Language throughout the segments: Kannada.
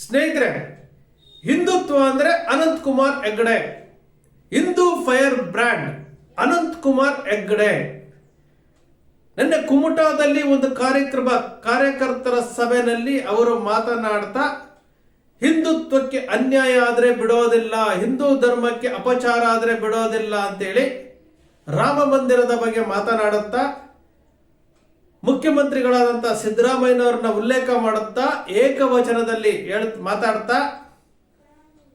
ಸ್ನೇಹಿತರೆ, ಹಿಂದುತ್ವ ಅಂದ್ರೆ ಅನಂತ್ ಕುಮಾರ್ ಹೆಗ್ಡೆ ಹಿಂದೂ ಫೈರ್ ಬ್ರ್ಯಾಂಡ್ ಅನಂತ್ ಕುಮಾರ್ ಹೆಗ್ಡೆ ನಿನ್ನೆ ಕುಮಟಾದಲ್ಲಿ ಒಂದು ಕಾರ್ಯಕ್ರಮ, ಕಾರ್ಯಕರ್ತರ ಸಭೆಯಲ್ಲಿ ಅವರು ಮಾತನಾಡ್ತಾ, ಹಿಂದುತ್ವಕ್ಕೆ ಅನ್ಯಾಯ ಆದರೆ ಬಿಡೋದಿಲ್ಲ, ಹಿಂದೂ ಧರ್ಮಕ್ಕೆ ಅಪಚಾರ ಆದರೆ ಬಿಡೋದಿಲ್ಲ ಅಂತೇಳಿ ರಾಮ ಮಂದಿರದ ಬಗ್ಗೆ ಮಾತನಾಡುತ್ತಾ ಮುಖ್ಯಮಂತ್ರಿಗಳಾದಂಥ ಸಿದ್ದರಾಮಯ್ಯನವ್ರನ್ನ ಉಲ್ಲೇಖ ಮಾಡುತ್ತಾ ಏಕವಚನದಲ್ಲಿ ಹೇಳ, ಮಾತಾಡ್ತಾ,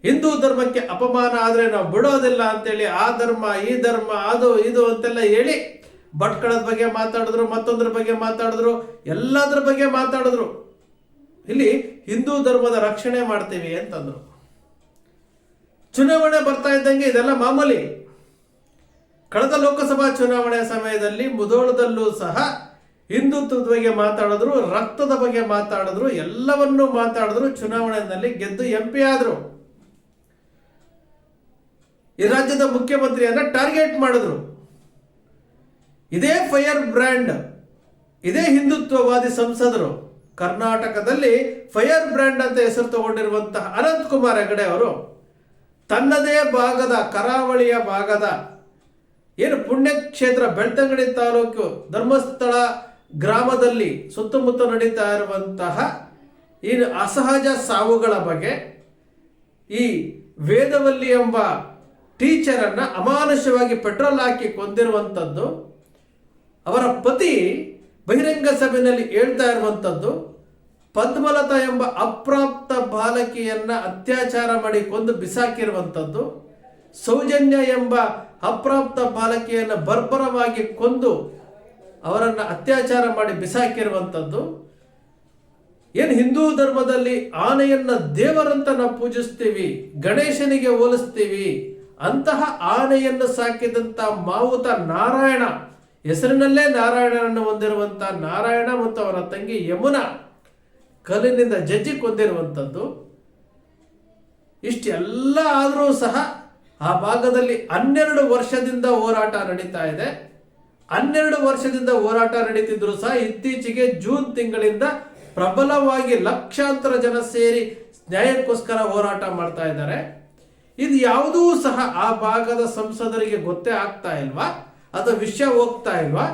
ಹಿಂದೂ ಧರ್ಮಕ್ಕೆ ಅಪಮಾನ ಆದರೆ ನಾವು ಬಿಡೋದಿಲ್ಲ ಅಂತೇಳಿ ಆ ಧರ್ಮ, ಈ ಧರ್ಮ, ಅದು, ಇದು ಅಂತೆಲ್ಲ ಹೇಳಿ ಭಟ್ಕಳದ ಬಗ್ಗೆ ಮಾತಾಡಿದ್ರು, ಮತ್ತೊಂದ್ರ ಬಗ್ಗೆ ಮಾತಾಡಿದ್ರು, ಎಲ್ಲದ್ರ ಬಗ್ಗೆ ಮಾತಾಡಿದ್ರು. ಇಲ್ಲಿ ಹಿಂದೂ ಧರ್ಮದ ರಕ್ಷಣೆ ಮಾಡ್ತೀವಿ ಅಂತಂದ್ರು. ಚುನಾವಣೆ ಬರ್ತಾ ಇದ್ದಂಗೆ ಇದೆಲ್ಲ ಮಾಮೂಲಿ. ಕಳೆದ ಲೋಕಸಭಾ ಚುನಾವಣೆ ಸಮಯದಲ್ಲಿ ಮುದೋಳದಲ್ಲೂ ಸಹ ಹಿಂದುತ್ವದ ಬಗ್ಗೆ ಮಾತಾಡಿದ್ರು, ರಕ್ತದ ಬಗ್ಗೆ ಮಾತಾಡಿದ್ರು, ಎಲ್ಲವನ್ನೂ ಮಾತಾಡಿದ್ರು, ಚುನಾವಣೆಯಲ್ಲಿ ಗೆದ್ದು ಎಂ ಪಿ ಆದ್ರು. ಈ ರಾಜ್ಯದ ಮುಖ್ಯಮಂತ್ರಿಯನ್ನ ಟಾರ್ಗೆಟ್ ಮಾಡಿದ್ರು. ಇದೇ ಫೈರ್ ಬ್ರ್ಯಾಂಡ್, ಇದೇ ಹಿಂದುತ್ವವಾದಿ ಸಂಸದರು. ಕರ್ನಾಟಕದಲ್ಲಿ ಫೈರ್ ಬ್ರ್ಯಾಂಡ್ ಅಂತ ಹೆಸರು ತಗೊಂಡಿರುವಂತಹ ಅನಂತ್ ಕುಮಾರ್ ಹೆಗಡೆ ಅವರು, ತನ್ನದೇ ಭಾಗದ ಕರಾವಳಿಯ ಭಾಗದ, ಏನು ಪುಣ್ಯಕ್ಷೇತ್ರ, ಬೆಳ್ತಂಗಡಿ ತಾಲೂಕು, ಧರ್ಮಸ್ಥಳ ಗ್ರಾಮದಲ್ಲಿ ಸುತ್ತಮುತ್ತ ನಡೀತಾ ಇರುವಂತಹ ಈ ಅಸಹಜ ಸಾವುಗಳ ಬಗ್ಗೆ ಈ ವೇದವಲ್ಲಿ ಎಂಬ ಟೀಚರನ್ನ ಅಮಾನುಷವಾಗಿ ಪೆಟ್ರೋಲ್ ಹಾಕಿ ಕೊಂದಿರುವಂಥದ್ದು, ಅವರ ಪತಿ ಬಹಿರಂಗ ಸಭೆಯಲ್ಲಿ ಹೇಳ್ತಾ ಇರುವಂಥದ್ದು, ಪದ್ಮಲತಾ ಎಂಬ ಅಪ್ರಾಪ್ತ ಬಾಲಕಿಯನ್ನ ಅತ್ಯಾಚಾರ ಮಾಡಿ ಕೊಂದು ಬಿಸಾಕಿರುವಂಥದ್ದು, ಸೌಜನ್ಯ ಎಂಬ ಅಪ್ರಾಪ್ತ ಬಾಲಕಿಯನ್ನು ಬರ್ಬರವಾಗಿ ಕೊಂದು ಅವರನ್ನ ಅತ್ಯಾಚಾರ ಮಾಡಿ ಬಿಸಾಕಿರುವಂಥದ್ದು, ಏನು ಹಿಂದೂ ಧರ್ಮದಲ್ಲಿ ಆನೆಯನ್ನು ದೇವರಂತ ನಾವು ಪೂಜಿಸ್ತೀವಿ, ಗಣೇಶನಿಗೆ ಹೋಲಿಸ್ತೀವಿ, ಅಂತಹ ಆನೆಯನ್ನು ಸಾಕಿದಂಥ ಮಾವುತ ನಾರಾಯಣ, ಹೆಸರಿನಲ್ಲೇ ನಾರಾಯಣನನ್ನು ಹೊಂದಿರುವಂಥ ನಾರಾಯಣ ಮತ್ತು ಅವರ ತಂಗಿ ಯಮುನಾ ಕಲ್ಲಿನಿಂದ ಜಜ್ಜಿ ಕೊಂದಿರುವಂಥದ್ದು. ಇಷ್ಟೆಲ್ಲ ಆದರೂ ಸಹ ಆ ಭಾಗದಲ್ಲಿ ಹನ್ನೆರಡು ವರ್ಷದಿಂದ ಹೋರಾಟ ನಡೀತಾ ಇದೆ. ಹನ್ನೆರಡು ವರ್ಷದಿಂದ ಹೋರಾಟ ನಡೀತಿದ್ರು ಸಹ ಇತ್ತೀಚೆಗೆ ಜೂನ್ ತಿಂಗಳಿಂದ ಪ್ರಬಲವಾಗಿ ಲಕ್ಷಾಂತರ ಜನ ಸೇರಿ ನ್ಯಾಯಕ್ಕೋಸ್ಕರ ಹೋರಾಟ ಮಾಡ್ತಾ ಇದ್ದಾರೆ. ಇದು ಯಾವುದೂ ಸಹ ಆ ಭಾಗದ ಸಂಸದರಿಗೆ ಗೊತ್ತೇ ಆಗ್ತಾ ಇಲ್ವಾ? ಅಥವಾ ವಿಷಯ ಹೋಗ್ತಾ ಇಲ್ವಾ?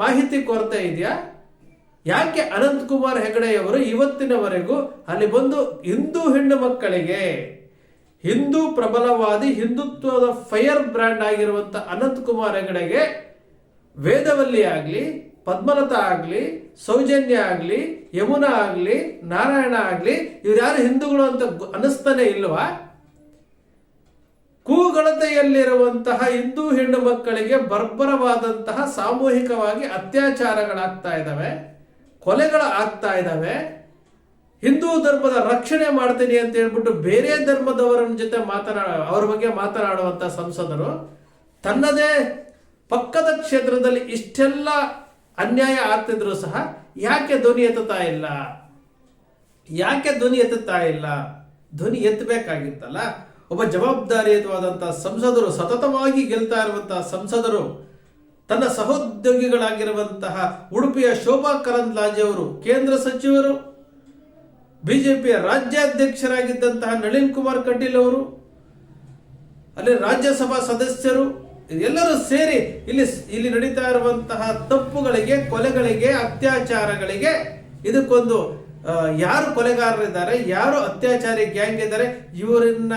ಮಾಹಿತಿ ಕೊರತೆ ಇದೆಯಾ? ಯಾಕೆ ಅನಂತ್ ಕುಮಾರ್ ಹೆಗಡೆಯವರು ಇವತ್ತಿನವರೆಗೂ ಅಲ್ಲಿ ಬಂದು ಹಿಂದೂ ಹೆಣ್ಣು ಮಕ್ಕಳಿಗೆ ಹಿಂದೂ ಪ್ರಬಲವಾದಿ ಹಿಂದುತ್ವದ ಫೈರ್ ಬ್ರ್ಯಾಂಡ್ ಆಗಿರುವಂತ ಅನಂತ್ ಕುಮಾರ್ ಹೆಗಡೆಗೆ ವೇದವಲ್ಲಿ ಆಗಲಿ, ಪದ್ಮಲತ ಆಗಲಿ, ಸೌಜನ್ಯ ಆಗಲಿ, ಯಮುನಾ ಆಗಲಿ, ನಾರಾಯಣ ಆಗಲಿ, ಇವ್ರು ಯಾರು ಹಿಂದೂಗಳು ಅಂತ ಅನಿಸ್ತಾನೆ ಇಲ್ವಾ? ಕೂಗಳತೆಯಲ್ಲಿರುವಂತಹ ಹಿಂದೂ ಹೆಣ್ಣು ಮಕ್ಕಳಿಗೆ ಬರ್ಬರವಾದಂತಹ ಸಾಮೂಹಿಕವಾಗಿ ಅತ್ಯಾಚಾರಗಳಾಗ್ತಾ ಇದ್ದಾವೆ ಕೊಲೆಗಳು ಆಗ್ತಾ ಇದ್ದಾವೆ ಹಿಂದೂ ಧರ್ಮದ ರಕ್ಷಣೆ ಮಾಡ್ತೀನಿ ಅಂತ ಹೇಳ್ಬಿಟ್ಟು ಬೇರೆ ಧರ್ಮದವರ ಜೊತೆ ಮಾತನಾಡ ಅವ್ರ ಬಗ್ಗೆ ಮಾತನಾಡುವಂಥ ಸಂಸದರು, ತನ್ನದೇ ಪಕ್ಕದ ಕ್ಷೇತ್ರದಲ್ಲಿ ಇಷ್ಟೆಲ್ಲ ಅನ್ಯಾಯ ಆಗ್ತಿದ್ರು ಸಹ ಯಾಕೆ ಧ್ವನಿ ಎತ್ತುತ್ತಾ ಇಲ್ಲ? ಯಾಕೆ ಧ್ವನಿ ಎತ್ತುತ್ತಾ ಇಲ್ಲ? ಧ್ವನಿ ಎತ್ತಬೇಕಾಗಿತ್ತಲ್ಲ? ಒಬ್ಬ ಜವಾಬ್ದಾರಿಯುತವಾದಂತಹ ಸಂಸದರು, ಸತತವಾಗಿ ಗೆಲ್ತಾ ಇರುವಂತಹ ಸಂಸದರು, ತನ್ನ ಸಹೋದ್ಯೋಗಿಗಳಾಗಿರುವಂತಹ ಉಡುಪಿಯ ಶೋಭಾ ಕರಂದ್ಲಾಜೆ ಅವರು, ಕೇಂದ್ರ ಸಚಿವರು, ಬಿಜೆಪಿಯ ರಾಜ್ಯಾಧ್ಯಕ್ಷರಾಗಿದ್ದಂತಹ ನಳಿನ್ ಕುಮಾರ್ ಕಟೀಲ್ ಅವರು, ಅಲ್ಲಿ ರಾಜ್ಯಸಭಾ ಸದಸ್ಯರು ಎಲ್ಲರೂ ಸೇರಿ ಇಲ್ಲಿ ಇಲ್ಲಿ ನಡೀತಾ ಇರುವಂತಹ ತಪ್ಪುಗಳಿಗೆ, ಕೊಲೆಗಳಿಗೆ, ಅತ್ಯಾಚಾರಗಳಿಗೆ ಇದಕ್ಕೊಂದು ಯಾರು ಕೊಲೆಗಾರರಿದ್ದಾರೆ ಯಾರು ಅತ್ಯಾಚಾರಿ ಗ್ಯಾಂಗ್ ಇದ್ದಾರೆ, ಇವರನ್ನ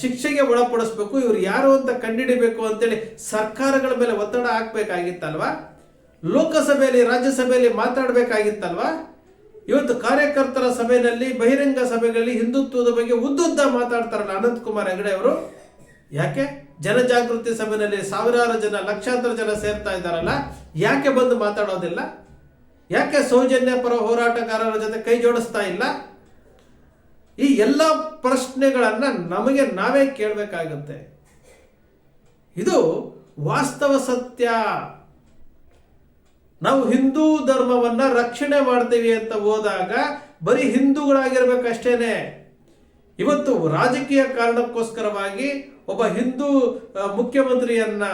ಶಿಕ್ಷೆಗೆ ಒಳಪಡಿಸ್ಬೇಕು, ಇವ್ರು ಯಾರು ಅಂತ ಕಂಡುಹಿಡಿಬೇಕು ಅಂತೇಳಿ ಸರ್ಕಾರಗಳ ಮೇಲೆ ಒತ್ತಡ ಹಾಕ್ಬೇಕಾಗಿತ್ತಲ್ವಾ? ಲೋಕಸಭೆಯಲ್ಲಿ, ರಾಜ್ಯಸಭೆಯಲ್ಲಿ ಮಾತಾಡಬೇಕಾಗಿತ್ತಲ್ವಾ? ಇವತ್ತು ಕಾರ್ಯಕರ್ತರ ಸಭೆಯಲ್ಲಿ, ಬಹಿರಂಗ ಸಭೆಗಳಲ್ಲಿ ಹಿಂದುತ್ವದ ಬಗ್ಗೆ ಉದ್ದುದ್ದ ಮಾತಾಡ್ತಾರಲ್ಲ ಅನಂತ್ ಕುಮಾರ್ ಹೆಗಡೆ ಅವರು. ಯಾಕೆ? ಜನಜಾಗೃತಿ ಸಭೆಯಲ್ಲಿ ಸಾವಿರಾರು ಜನ, ಲಕ್ಷಾಂತರ ಜನ ಸೇರ್ತಾ ಇದ್ದಾರಲ್ಲ, ಯಾಕೆ ಬಂದು ಮಾತಾಡೋದಿಲ್ಲ? ಯಾಕೆ ಸೌಜನ್ಯ ಪರ ಹೋರಾಟಗಾರರ ಜೊತೆ ಕೈ ಜೋಡಿಸ್ತಾ ಇಲ್ಲ? ಈ ಎಲ್ಲ ಪ್ರಶ್ನೆಗಳನ್ನ ನಮಗೆ ನಾವೇ ಕೇಳಬೇಕಾಗುತ್ತೆ. ಇದು ವಾಸ್ತವ ಸತ್ಯ. ನಾವು ಹಿಂದೂ ಧರ್ಮವನ್ನ ರಕ್ಷಣೆ ಮಾಡ್ತೀವಿ ಅಂತ ಹೋದಾಗ ಬರೀ ಹಿಂದೂಗಳಾಗಿರ್ಬೇಕಷ್ಟೇನೆ. ಇವತ್ತು ರಾಜಕೀಯ ಕಾರಣಕ್ಕೋಸ್ಕರವಾಗಿ ಒಬ್ಬ ಹಿಂದೂ ಮುಖ್ಯಮಂತ್ರಿಯನ್ನ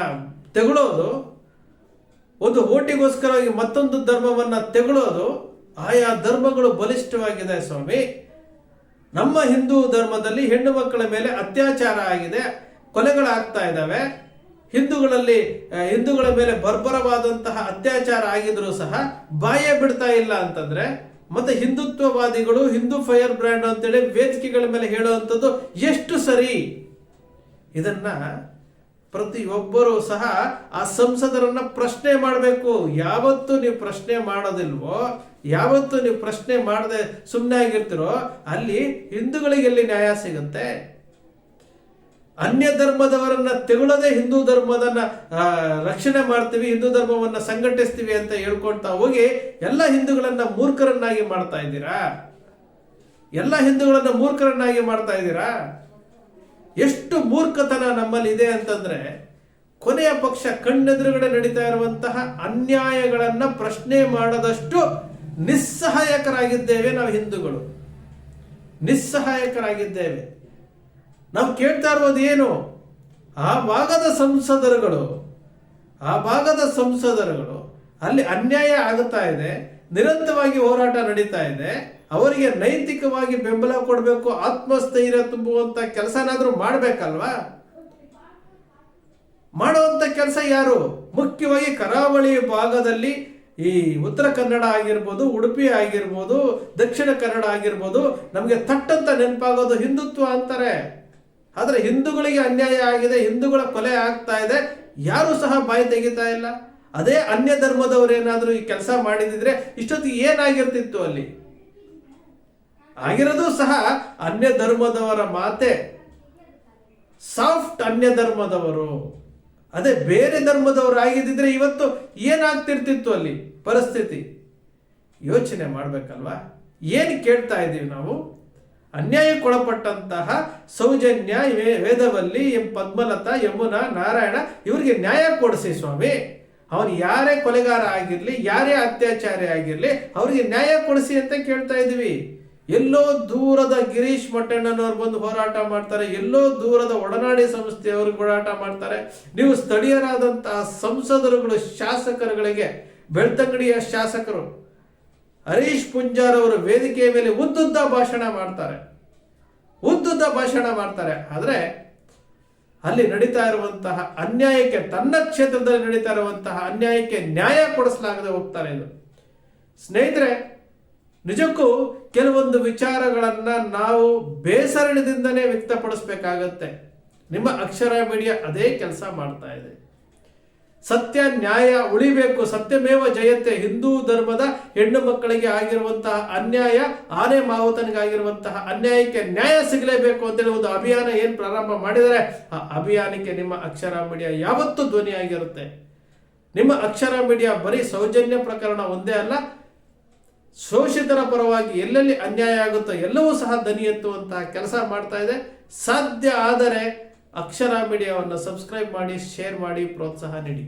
ತೆಗಳೋದು, ಒಂದು ಓಟಿಗೋಸ್ಕರವಾಗಿ ಮತ್ತೊಂದು ಧರ್ಮವನ್ನ ತೆಗಳೋದು, ಆಯಾ ಧರ್ಮಗಳು ಬಲಿಷ್ಠವಾಗಿದೆ ಸ್ವಾಮಿ. ನಮ್ಮ ಹಿಂದೂ ಧರ್ಮದಲ್ಲಿ ಹೆಣ್ಣು ಮಕ್ಕಳ ಮೇಲೆ ಅತ್ಯಾಚಾರ ಆಗಿದೆ, ಕೊಲೆಗಳಾಗ್ತಾ ಇದ್ದಾವೆ. ಹಿಂದೂಗಳಲ್ಲಿ ಹಿಂದೂಗಳ ಮೇಲೆ ಬರ್ಬರವಾದಂತಹ ಅತ್ಯಾಚಾರ ಆಗಿದ್ರೂ ಸಹ ಬಾಯೇ ಬಿಡ್ತಾ ಇಲ್ಲ ಅಂತಂದ್ರೆ, ಮತ್ತೆ ಹಿಂದುತ್ವವಾದಿಗಳು ಹಿಂದೂ ಫೈರ್ ಬ್ರ್ಯಾಂಡ್ ಅಂತೇಳಿ ವೇದಿಕೆಗಳ ಮೇಲೆ ಹೇಳುವಂಥದ್ದು ಎಷ್ಟು ಸರಿ? ಇದನ್ನ ಪ್ರತಿಯೊಬ್ಬರೂ ಸಹ ಆ ಸಂಸದರನ್ನ ಪ್ರಶ್ನೆ ಮಾಡಬೇಕು. ಯಾವತ್ತು ನೀವು ಪ್ರಶ್ನೆ ಮಾಡೋದಿಲ್ವೋ, ಯಾವತ್ತು ನೀವು ಪ್ರಶ್ನೆ ಮಾಡದೆ ಸುಮ್ಮನೆ ಆಗಿರ್ತಿರೋ, ಅಲ್ಲಿ ಹಿಂದೂಗಳಿಗೆ ಎಲ್ಲಿ ನ್ಯಾಯ ಸಿಗುತ್ತೆ? ಅನ್ಯ ಧರ್ಮದವರನ್ನ ತೆಗೊಳ್ಳದೆ ಹಿಂದೂ ಧರ್ಮದನ್ನ ರಕ್ಷಣೆ ಮಾಡ್ತೀವಿ, ಹಿಂದೂ ಧರ್ಮವನ್ನ ಸಂಘಟಿಸ್ತೀವಿ ಅಂತ ಹೇಳ್ಕೊಳ್ತಾ ಹೋಗಿ ಎಲ್ಲ ಹಿಂದೂಗಳನ್ನ ಮೂರ್ಖರನ್ನಾಗಿ ಮಾಡ್ತಾ ಇದ್ದೀರಾ? ಎಲ್ಲ ಹಿಂದೂಗಳನ್ನ ಮೂರ್ಖರನ್ನಾಗಿ ಮಾಡ್ತಾ ಇದ್ದೀರಾ? ಎಷ್ಟು ಮೂರ್ಖತನ ನಮ್ಮಲ್ಲಿ ಇದೆ ಅಂತಂದ್ರೆ ಕೊನೆಯ ಪಕ್ಷ ಕಣ್ಣೆದುರುಗಡೆ ನಡೀತಾ ಇರುವಂತಹ ಅನ್ಯಾಯಗಳನ್ನ ಪ್ರಶ್ನೆ ಮಾಡದಷ್ಟು ನಿಸ್ಸಹಾಯಕರಾಗಿದ್ದೇವೆ ನಾವು ಹಿಂದೂಗಳು. ನಿಸ್ಸಹಾಯಕರಾಗಿದ್ದೇವೆ. ನಾವು ಕೇಳ್ತಾ ಇರೋದು ಆ ಭಾಗದ ಸಂಸದರುಗಳು, ಆ ಭಾಗದ ಸಂಸದರುಗಳು ಅಲ್ಲಿ ಅನ್ಯಾಯ ಆಗುತ್ತಾ ಇದೆ, ನಿರಂತರವಾಗಿ ಹೋರಾಟ ನಡೀತಾ ಇದೆ. ಅವರಿಗೆ ನೈತಿಕವಾಗಿ ಬೆಂಬಲ ಕೊಡಬೇಕು, ಆತ್ಮಸ್ಥೈರ್ಯ ತುಂಬುವಂತ ಕೆಲಸನಾದ್ರೂ ಮಾಡ್ಬೇಕಲ್ವಾ? ಮಾಡುವಂತ ಕೆಲಸ ಯಾರು? ಮುಖ್ಯವಾಗಿ ಕರಾವಳಿ ಭಾಗದಲ್ಲಿ ಈ ಉತ್ತರ ಕನ್ನಡ ಆಗಿರ್ಬೋದು, ಉಡುಪಿ ಆಗಿರ್ಬೋದು, ದಕ್ಷಿಣ ಕನ್ನಡ ಆಗಿರ್ಬೋದು, ನಮಗೆ ತಟ್ಟಂತ ನೆನಪಾಗೋದು ಹಿಂದುತ್ವ ಅಂತಾರೆ. ಆದರೆ ಹಿಂದೂಗಳಿಗೆ ಅನ್ಯಾಯ ಆಗಿದೆ, ಹಿಂದೂಗಳ ಕೊಲೆ ಆಗ್ತಾ ಇದೆ, ಯಾರು ಸಹ ಬಾಯಿ ತೆಗಿತಾ ಇಲ್ಲ. ಅದೇ ಅನ್ಯ ಧರ್ಮದವರೇನಾದರೂ ಈ ಕೆಲಸ ಮಾಡಿದಿದ್ರೆ ಇಷ್ಟೊತ್ತಿಗೆ ಏನಾಗಿರ್ತಿತ್ತು ಅಲ್ಲಿ? ಆಗಿರೋದು ಸಹ ಅನ್ಯ ಧರ್ಮದವರ ಮಾತೆ. ಸಾಫ್ಟ್ ಅನ್ಯ ಧರ್ಮದವರು ಅದೇ ಬೇರೆ ಧರ್ಮದವರು ಆಗಿದ್ದಿದ್ರೆ ಇವತ್ತು ಏನಾಗ್ತಿರ್ತಿತ್ತು ಅಲ್ಲಿ? ಪರಿಸ್ಥಿತಿ. ಯೋಚನೆ ಮಾಡಬೇಕಲ್ವಾ? ಏನು ಕೇಳ್ತಾ ಇದ್ದೀವಿ ನಾವು? ಅನ್ಯಾಯಕ್ಕೊಳಪಟ್ಟಂತಹ ಸೌಜನ್ಯ ವೇದವಲ್ಲಿ ಎಂ ಪದ್ಮಲತಾ, ಯಮುನಾ, ನಾರಾಯಣ ಇವರಿಗೆ ನ್ಯಾಯ ಕೊಡಿಸಿ ಸ್ವಾಮಿ. ಅವನು ಯಾರೇ ಕೊಲೆಗಾರ ಆಗಿರಲಿ, ಯಾರೇ ಅತ್ಯಾಚಾರಿ ಆಗಿರಲಿ, ಅವರಿಗೆ ನ್ಯಾಯ ಕೊಡಿಸಿ ಅಂತ ಕೇಳ್ತಾ ಇದೀವಿ ಎಲ್ಲೋ ದೂರದ ಗಿರೀಶ್ ಮಟ್ಟಣ್ಣನವ್ರು ಬಂದು ಹೋರಾಟ ಮಾಡ್ತಾರೆ, ಎಲ್ಲೋ ದೂರದ ಒಡನಾಡಿ ಸಂಸ್ಥೆಯವರು ಹೋರಾಟ ಮಾಡ್ತಾರೆ. ನೀವು ಸ್ಥಳೀಯರಾದಂತಹ ಸಂಸದರುಗಳು, ಶಾಸಕರುಗಳಿಗೆ, ಬೆಳ್ತಂಗಡಿಯ ಶಾಸಕರು, ಹರೀಶ್ ಪುಂಜಾರ್ ಅವರು ವೇದಿಕೆಯ ಮೇಲೆ ಉದ್ದುದ್ದ ಭಾಷಣ ಮಾಡ್ತಾರೆ. ಉದ್ದುದ್ದ ಭಾಷಣ ಮಾಡ್ತಾರೆ. ಆದರೆ ಅಲ್ಲಿ ನಡೀತಾ ಇರುವಂತಹ ಅನ್ಯಾಯಕ್ಕೆ, ತನ್ನ ಕ್ಷೇತ್ರದಲ್ಲಿ ನಡೀತಾ ಇರುವಂತಹ ಅನ್ಯಾಯಕ್ಕೆ ನ್ಯಾಯ ಕೊಡಿಸಲಾಗದೆ ಹೋಗ್ತಾರೆ ಇದು. ಸ್ನೇಹಿತರೆ ನಿಜಕ್ಕೂ ಕೆಲವೊಂದು ವಿಚಾರಗಳನ್ನ ನಾವು ಬೇಸರಣದಿಂದನೇ ವ್ಯಕ್ತಪಡಿಸ್ಬೇಕಾಗತ್ತೆ. ನಿಮ್ಮ ಅಕ್ಷರ ಮೀಡಿಯಾ ಅದೇ ಕೆಲಸ ಮಾಡ್ತಾ ಇದೆ. ಸತ್ಯ, ನ್ಯಾಯ, ಉಳಿಬೇಕು, ಸತ್ಯಮೇವ ಜಯತೆ, ಹಿಂದೂ ಧರ್ಮದ ಹೆಣ್ಣು ಮಕ್ಕಳಿಗೆ ಆಗಿರುವಂತಹ ಅನ್ಯಾಯ, ಆನೆ ಮಾವುತನಿಗಾಗಿರುವಂತಹ ಅನ್ಯಾಯಕ್ಕೆ ನ್ಯಾಯ ಸಿಗಲೇಬೇಕು ಅಂತೇಳಿ ಒಂದು ಅಭಿಯಾನ ಏನು ಪ್ರಾರಂಭ ಮಾಡಿದರೆ, ಆ ಅಭಿಯಾನಕ್ಕೆ ನಿಮ್ಮ ಅಕ್ಷರ ಮೀಡಿಯಾ ಯಾವತ್ತೂ ಧ್ವನಿಯಾಗಿರುತ್ತೆ. ನಿಮ್ಮ ಅಕ್ಷರ ಮೀಡಿಯಾ ಬರೀ ಸೌಜನ್ಯ ಪ್ರಕರಣ ಒಂದೇ ಅಲ್ಲ ಶೋಷಿತರ ಪರವಾಗಿ ಎಲ್ಲೆಲ್ಲಿ ಅನ್ಯಾಯ ಆಗುತ್ತೋ ಎಲ್ಲವೂ ಸಹ ದನಿ ಎತ್ತುವಂತಹ ಕೆಲಸ ಮಾಡ್ತಾ ಇದೆ. ಸಾಧ್ಯ ಆದರೆ ಅಕ್ಷರ ಮೀಡಿಯಾವನ್ನು ಸಬ್ಸ್ಕ್ರೈಬ್ ಮಾಡಿ, ಶೇರ್ ಮಾಡಿ, ಪ್ರೋತ್ಸಾಹ ನೀಡಿ.